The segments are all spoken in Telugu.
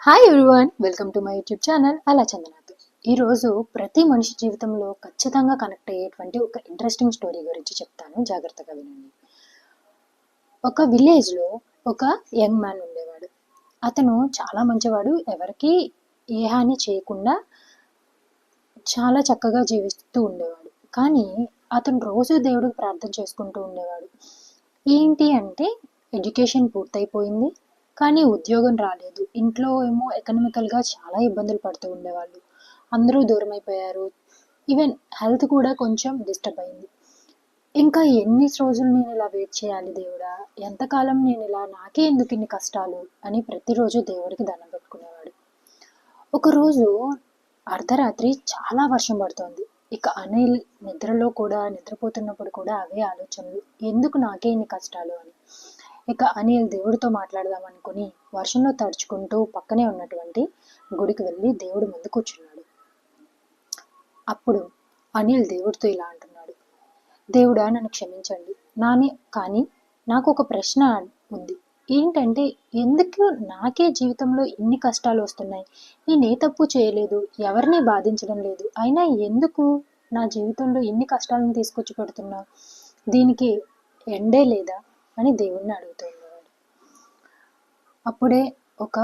Hi everyone welcome to my YouTube channel అలా చందనాథ్ ఈరోజు ప్రతి మనిషి జీవితంలో ఖచ్చితంగా కనెక్ట్ అయ్యేటువంటి ఒక ఇంట్రెస్టింగ్ స్టోరీ గురించి చెప్తాను. జాగ్రత్తగా వినండి. ఒక విలేజ్లో ఒక యంగ్ మ్యాన్ ఉండేవాడు. అతను చాలా మంచివాడు ఎవరికి ఏ హాని చేయకుండా చాలా చక్కగా జీవిస్తూ ఉండేవాడు. కానీ అతను రోజు దేవుడికి ప్రార్థన చేసుకుంటూ ఉండేవాడు. ఏంటి అంటే ఎడ్యుకేషన్ పూర్తయిపోయింది. కానీ ఉద్యోగం రాలేదు. ఇంట్లో ఏమో ఎకనామికల్గా చాలా ఇబ్బందులు పడుతూ ఉండేవాళ్ళు. అందరూ దూరం అయిపోయారు ఈవెన్ హెల్త్ కూడా కొంచెం డిస్టర్బ్ అయింది. ఇంకా ఎన్ని రోజులు నేను ఇలా వెయిట్ చేయాలి దేవుడా? ఎంతకాలం నేను ఇలా నాకే ఎందుకు ఇన్ని కష్టాలు? అని ప్రతిరోజు దేవుడికి దండం పెట్టుకునేవాడు. ఒకరోజు అర్ధరాత్రి చాలా వర్షం పడుతోంది. ఇక అనిల్ నిద్రలో కూడా నిద్రపోతున్నప్పుడు కూడా అవే ఆలోచనలు. ఎందుకు నాకే ఇన్ని కష్టాలు అని? ఇక అనిల్ దేవుడితో మాట్లాడదాం అనుకుని వర్షంలో తడుచుకుంటూ పక్కనే ఉన్నటువంటి గుడికి వెళ్ళి దేవుడి ముందు కూర్చున్నాడు. అప్పుడు అనిల్ దేవుడితో ఇలా అంటున్నాడు. దేవుడా నన్ను క్షమించండి. నాని కానీ నాకు ఒక ప్రశ్న ఉంది. ఏంటంటే ఎందుకు నాకే జీవితంలో ఇన్ని కష్టాలు వస్తున్నాయి? నేను ఏ తప్పు చేయలేదు. ఎవరిని బాధించడం లేదు. అయినా ఎందుకు నా జీవితంలో ఇన్ని కష్టాలను తీసుకొచ్చి పెడుతున్నావు దీనికి ఎండే లేదా? అని దేవుణ్ణి అడుగుతుండేవాడు అప్పుడే ఒక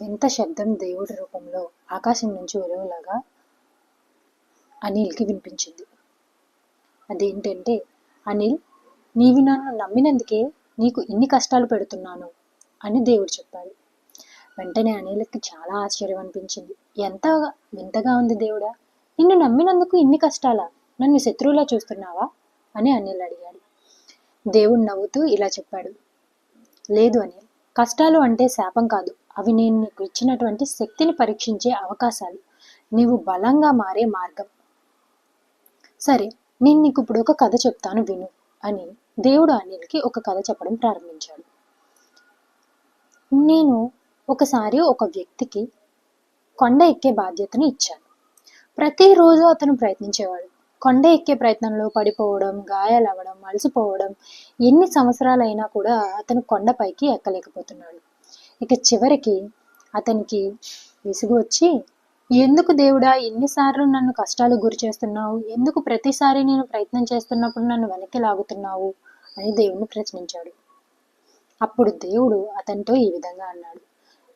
వింత శబ్దం దేవుడి రూపంలో ఆకాశం నుంచి ఉరువులాగా అనిల్కి వినిపించింది. అదేంటంటే అనిల్ నీవి నన్ను నమ్మినందుకే నీకు ఇన్ని కష్టాలు పెడుతున్నాను అని దేవుడు చెప్పాడు. వెంటనే అనిల్కి చాలా ఆశ్చర్యం అనిపించింది. ఎంత వింతగా ఉంది దేవుడా! నిన్ను నమ్మినందుకు ఇన్ని కష్టాలా? నన్ను శత్రువులా చూస్తున్నావా? అని అనిల్ అడిగాడు. దేవుడు నవ్వుతూ ఇలా చెప్పాడు. లేదు అనిల్ కష్టాలు అంటే శాపం కాదు. అవి నేను నీకు ఇచ్చినటువంటి శక్తిని పరీక్షించే అవకాశాలు. నీవు బలంగా మారే మార్గం. సరే నేను నీకు ఇప్పుడు ఒక కథ చెప్తాను విను అని దేవుడు అనిల్కి ఒక కథ చెప్పడం ప్రారంభించాడు. నేను ఒకసారి ఒక వ్యక్తికి కొండ ఎక్కే బాధ్యతను ఇచ్చాను. ప్రతిరోజు అతను ప్రయత్నించేవాడు. కొండ ఎక్కే ప్రయత్నంలో పడిపోవడం గాయాలవ్వడం అలసిపోవడం ఎన్ని సంవత్సరాలైనా కూడా అతను కొండపైకి ఎక్కలేకపోతున్నాడు. ఇక చివరికి అతనికి విసుగు వచ్చి ఎందుకు దేవుడా ఎన్నిసార్లు నన్ను కష్టాలు గురి చేస్తున్నావు? ఎందుకు ప్రతిసారి నేను ప్రయత్నం చేస్తున్నప్పుడు నన్ను వెనక్కి లాగుతున్నావు? అని దేవుణ్ణి ప్రశ్నించాడు. అప్పుడు దేవుడు అతనితో ఈ విధంగా అన్నాడు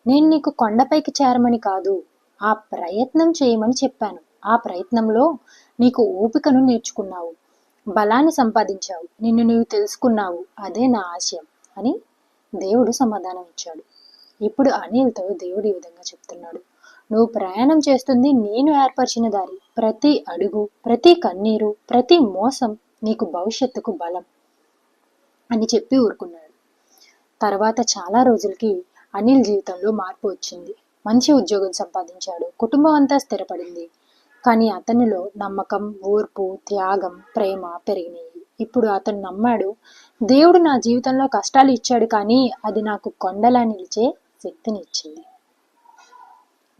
నేను నీకు కొండపైకి చేరమని కాదు ఆ ప్రయత్నం చేయమని చెప్పాను. ఆ ప్రయత్నంలో నీకు ఓపికను నేర్చుకున్నావు. బలాన్ని సంపాదించావు. నిన్ను నువ్వు తెలుసుకున్నావు. అదే నా ఆశయం అని దేవుడు సమాధానం ఇచ్చాడు. ఇప్పుడు అనిల్తో దేవుడు ఈ విధంగా చెప్తున్నాడు. నువ్వు ప్రయాణం చేస్తుంది నేను ఏర్పరిచిన దారి. ప్రతి అడుగు ప్రతి కన్నీరు ప్రతి మోసం నీకు భవిష్యత్తుకు బలం అని చెప్పి ఊరుకున్నాడు. తర్వాత చాలా రోజులకి అనిల్ జీవితంలో మార్పు వచ్చింది. మంచి ఉద్యోగం సంపాదించాడు. కుటుంబం అంతా స్థిరపడింది. కానీ అతనిలో నమ్మకం ఓర్పు త్యాగం ప్రేమ పెరిగినాయి. ఇప్పుడు అతను నమ్మాడు దేవుడు నా జీవితంలో కష్టాలు ఇచ్చాడు కానీ అది నాకు కొండలా నిలిచే శక్తిని ఇచ్చింది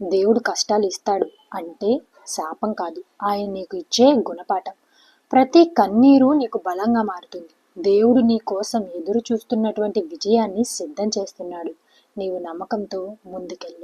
దేవుడు కష్టాలు ఇస్తాడు అంటే శాపం కాదు ఆయన నీకు ఇచ్చే గుణపాఠం. ప్రతి కన్నీరు నీకు బలంగా మారుతుంది. దేవుడు నీ కోసం ఎదురు చూస్తున్నటువంటి విజయాన్ని సిద్ధం చేస్తున్నాడు. నీవు నమ్మకంతో ముందుకెళ్ళు.